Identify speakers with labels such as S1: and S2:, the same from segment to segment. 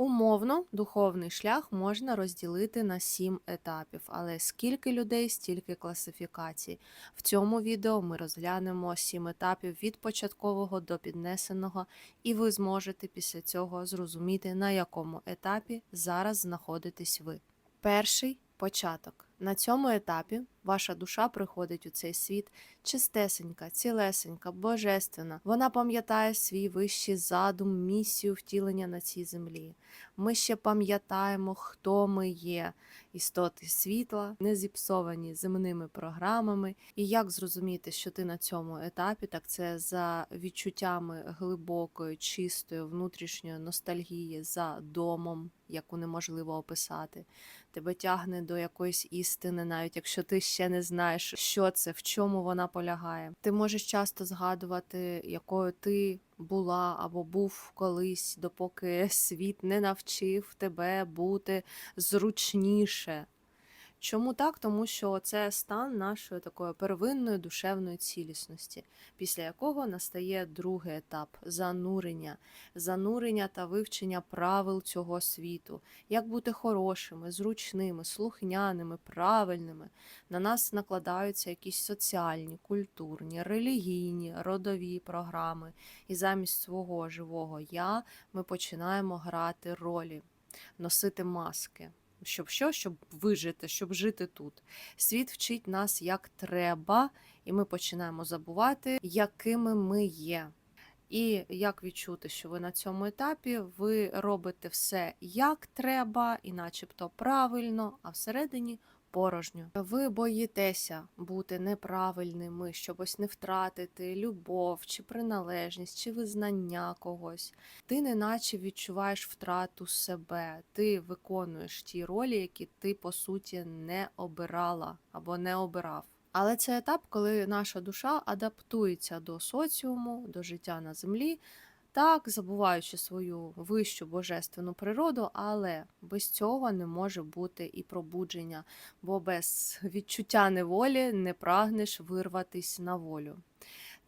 S1: Умовно, духовний шлях можна розділити на сім етапів, але скільки людей, стільки класифікацій. В цьому відео ми розглянемо сім етапів від початкового до піднесеного, і ви зможете після цього зрозуміти, на якому етапі зараз знаходитесь ви. Перший початок. На цьому етапі ваша душа приходить у цей світ чистесенька, цілесенька, божественна. Вона пам'ятає свій вищий задум, місію втілення на цій землі. Ми ще пам'ятаємо, хто ми є, істоти світла, не зіпсовані земними програмами. І як зрозуміти, що ти на цьому етапі, так це за відчуттями глибокої, чистої внутрішньої ностальгії за домом, яку неможливо описати. Тебе тягне до якоїсь істини, навіть якщо ти ще не знаєш, що це, в чому вона полягає. Ти можеш часто згадувати, якою ти була або був колись, допоки світ не навчив тебе бути зручніше. Чому так? Тому що це стан нашої такої первинної душевної цілісності, після якого настає другий етап занурення, занурення та вивчення правил цього світу, як бути хорошими, зручними, слухняними, правильними. На нас накладаються якісь соціальні, культурні, релігійні, родові програми, і замість свого живого я ми починаємо грати ролі, носити маски. Щоб що? Щоб вижити, щоб жити тут. Світ вчить нас як треба, і ми починаємо забувати, якими ми є. І як відчути, що ви на цьому етапі ви робите все як треба, і начебто правильно, а всередині порожньо. Ви боїтеся бути неправильними, щоб ось не втратити любов, чи приналежність, чи визнання когось. Ти неначе відчуваєш втрату себе, ти виконуєш ті ролі, які ти по суті не обирала або не обирав. Але це етап, коли наша душа адаптується до соціуму, до життя на землі, так забуваючи свою вищу божественну природу, але без цього не може бути і пробудження, бо без відчуття неволі не прагнеш вирватися на волю.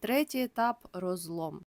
S1: Третій етап розлом.